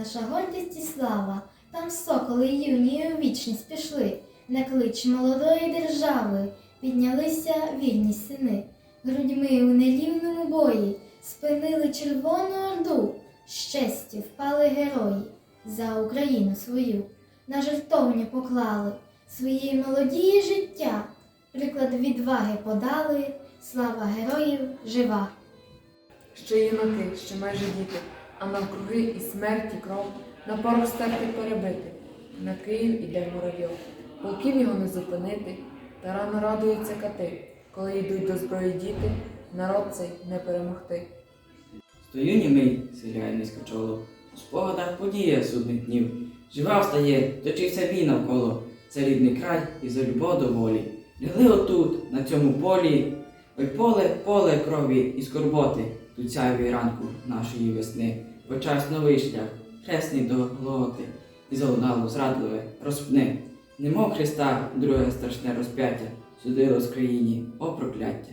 наша гордість і слава. Там соколи юні у вічність пішли, на клич молодої держави піднялися вільні сини. Грудьми у нерівному бої спинили Червону Орду, з впали герої за Україну свою. На жертовні поклали свої молодії життя, приклад відваги подали, слава героїв жива. Ще юнаки, ще майже діти, а навкруги і смерть, і кров, на пару стерти перебити. На Київ іде муравйов, полків його не зупинити, та рано радуються кати, коли йдуть до зброї діти, народ цей не перемогти. Стою німий, сіляє низько чоло, у спогадах подія судних днів. Жива встає, точився бій навколо, це рідний край і за любов до волі. Лягли отут, на цьому полі, ой поле, поле крові і скорботи, тут цяві ранку нашої весни, бо час новий шлях, хресний до Голготи, і залунало зрадливе, розпни. Немов Христа, друге страшне розп'яття, судило з країні, о прокляття.